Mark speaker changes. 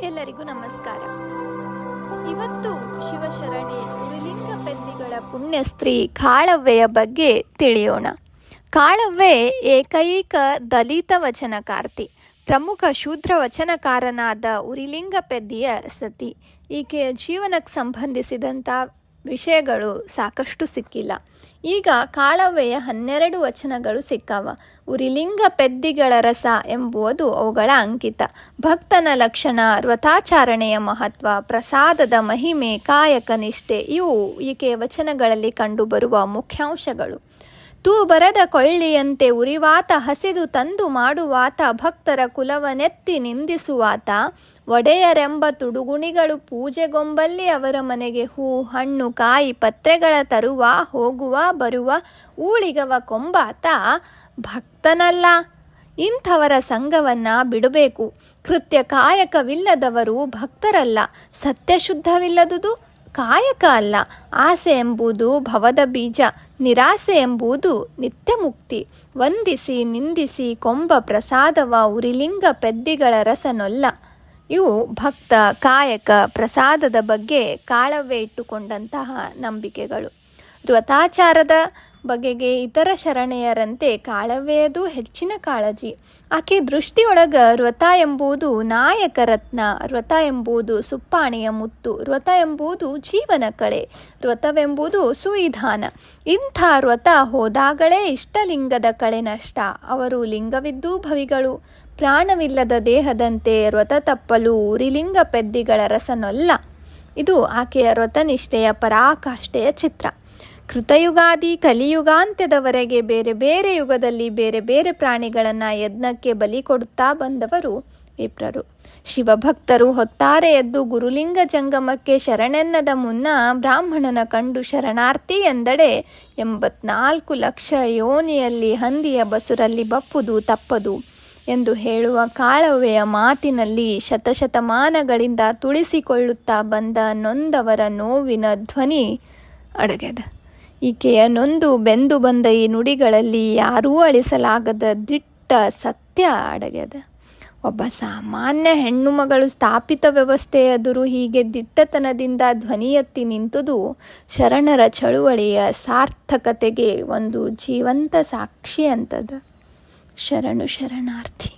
Speaker 1: ಎಲ್ಲರಿಗೂ ನಮಸ್ಕಾರ. ಇವತ್ತು ಶಿವಶರಣೆ ಉರಿಲಿಂಗ ಪೆದ್ದಿಗಳ ಪುಣ್ಯಸ್ತ್ರೀ ಕಾಳವ್ವೆಯ ಬಗ್ಗೆ ತಿಳಿಯೋಣ. ಕಾಳವ್ವೆ ಏಕೈಕ ದಲಿತ ವಚನಕಾರ್ತಿ, ಪ್ರಮುಖ ಶೂದ್ರ ವಚನಕಾರನಾದ ಉರಿಲಿಂಗ ಪೆದ್ದಿಯ ಸತಿ. ಈಕೆಯ ಜೀವನಕ್ಕೆ ಸಂಬಂಧಿಸಿದಂಥ ವಿಷಯಗಳು ಸಾಕಷ್ಟು ಸಿಕ್ಕಿಲ್ಲ. ಈಗ ಕಾಳವೆಯ ಹನ್ನೆರಡು ವಚನಗಳು ಸಿಕ್ಕವ. ಉರಿಲಿಂಗ ಪೆದ್ದಿಗಳ ರಸ ಎಂಬುದು ಅವುಗಳ ಅಂಕಿತ. ಭಕ್ತನ ಲಕ್ಷಣ, ವ್ರತಾಚಾರಣೆಯ ಮಹತ್ವ, ಪ್ರಸಾದದ ಮಹಿಮೆ, ಕಾಯಕ ನಿಷ್ಠೆ, ಇವು ಈಕೆಯ ವಚನಗಳಲ್ಲಿ ಕಂಡುಬರುವ ಮುಖ್ಯಾಂಶಗಳು. ತೂ ಬರದ ಕೊಳ್ಳಿಯಂತೆ ಉರಿವಾತ ಹಸಿದು ತಂದು ಮಾಡುವಾತ, ಭಕ್ತರ ಕುಲವನೆತ್ತಿ ನಿಂದಿಸುವಾತ. ಒಡೆಯರೆಂಬ ತುಡುಗುಣಿಗಳು ಪೂಜೆಗೊಂಬಲ್ಲಿ ಅವರ ಮನೆಗೆ ಹೂ, ಹಣ್ಣು ಕಾಯಿ ಪತ್ರೆಗಳ ತರುವ, ಹೋಗುವ, ಬರುವ, ಊಳಿಗವ ಕೊಂಬಾತ. ಭಕ್ತನಲ್ಲ, ಇಂಥವರ ಸಂಘವನ್ನ ಬಿಡಬೇಕು. ಕೃತ್ಯ ಕಾಯಕವಿಲ್ಲದವರು ಭಕ್ತರಲ್ಲ, ಸತ್ಯಶುದ್ಧವಿಲ್ಲದುದು ಕಾಯಕ ಅಲ್ಲ. ಆಸೆ ಎಂಬುದು ಭವದ ಬೀಜ, ನಿರಾಸೆ ಎಂಬುದು ನಿತ್ಯ ಮುಕ್ತಿ ವಂದಿಸಿ, ನಿಂದಿಸಿ ಕೊಂಬ ಪ್ರಸಾದವ ಉರಿಲಿಂಗ ಪೆದ್ದಿಗಳ ರಸನೊಲ್ಲ. ಇವು ಭಕ್ತ, ಕಾಯಕ, ಪ್ರಸಾದದ ಬಗ್ಗೆ ಕಾಳವೇ ಇಟ್ಟುಕೊಂಡಂತಹ ನಂಬಿಕೆಗಳು. ವ್ರತಾಚಾರದ ಬಗೆಗೆ ಇತರ ಶರಣೆಯರಂತೆ ಕಾಳವೆಯದು ಹೆಚ್ಚಿನ ಕಾಳಜಿ. ಆಕೆ ದೃಷ್ಟಿಯೊಳಗ ವ್ರತ ಎಂಬುದು ನಾಯಕ ರತ್ನ ವ್ರತ ಎಂಬುದು ಸುಪ್ಪಾಣಿಯ ಮುತ್ತು ವ್ರತ ಎಂಬುದು ಜೀವನ ಕಳೆ ವ್ರತವೆಂಬುದು ಸುವಿಧಾನ. ಇಂಥ ವ್ರತ ಹೋದಾಗಲೇ ಇಷ್ಟಲಿಂಗದ ಕಳೆ ನಷ್ಟ. ಅವರು ಲಿಂಗವಿದ್ದೂ ಭವಿಗಳು. ಪ್ರಾಣವಿಲ್ಲದ ದೇಹದಂತೆ ವ್ರತ ತಪ್ಪಲು ಉರಿಲಿಂಗ ಪೆದ್ದಿಗಳ ರಸನೊಲ್ಲ. ಇದು ಆಕೆಯ ವ್ರತನಿಷ್ಠೆಯ ಪರಾಕಾಷ್ಠೆಯ ಚಿತ್ರ. ಕೃತಯುಗಾದಿ, ಕಲಿಯುಗಾಂತ್ಯದವರೆಗೆ ಬೇರೆ ಬೇರೆ ಯುಗದಲ್ಲಿ ಬೇರೆ ಬೇರೆ ಪ್ರಾಣಿಗಳನ್ನು ಯಜ್ಞಕ್ಕೆ ಬಲಿ ಕೊಡುತ್ತಾ ಬಂದವರು ವಿಪ್ರರು. ಶಿವಭಕ್ತರು ಹೊತ್ತಾರೆ ಎದ್ದು ಗುರುಲಿಂಗ ಜಂಗಮಕ್ಕೆ ಶರಣೆನ್ನದ ಮುನ್ನ ಬ್ರಾಹ್ಮಣನ ಕಂಡು ಶರಣಾರ್ಥಿ ಎಂದಡೆ ಎಂಬತ್ನಾಲ್ಕು ಲಕ್ಷ ಯೋನಿಯಲ್ಲಿ ಹಂದಿಯ ಬಸುರಲ್ಲಿ ಬಪ್ಪುದು ತಪ್ಪದು ಎಂದು ಹೇಳುವ ಕಾಳವೆಯ ಮಾತಿನಲ್ಲಿ ಶತಶತಮಾನಗಳಿಂದ ತುಳಿಸಿಕೊಳ್ಳುತ್ತಾ ಬಂದ ನೊಂದವರ ನೋವಿನ ಧ್ವನಿ ಅಡಗೆದ ಈಕೆಯ ನೊಂದು ಬೆಂದು ಬಂದ ಈ ನುಡಿಗಳಲ್ಲಿ ಯಾರೂ ಅಳಿಸಲಾಗದ ದಿಟ್ಟ ಸತ್ಯ ಅಡಗ್ಯದ. ಒಬ್ಬ ಸಾಮಾನ್ಯ ಹೆಣ್ಣು ಮಗಳು ಸ್ಥಾಪಿತ ವ್ಯವಸ್ಥೆ ಎದುರು ಹೀಗೆ ದಿಟ್ಟತನದಿಂದ ಧ್ವನಿ ಎತ್ತಿ ನಿಂತುದು ಶರಣರ ಚಳುವಳಿಯ ಸಾರ್ಥಕತೆಗೆ ಒಂದು ಜೀವಂತ ಸಾಕ್ಷಿ ಅಂತದ. ಶರಣು ಶರಣಾರ್ಥಿ.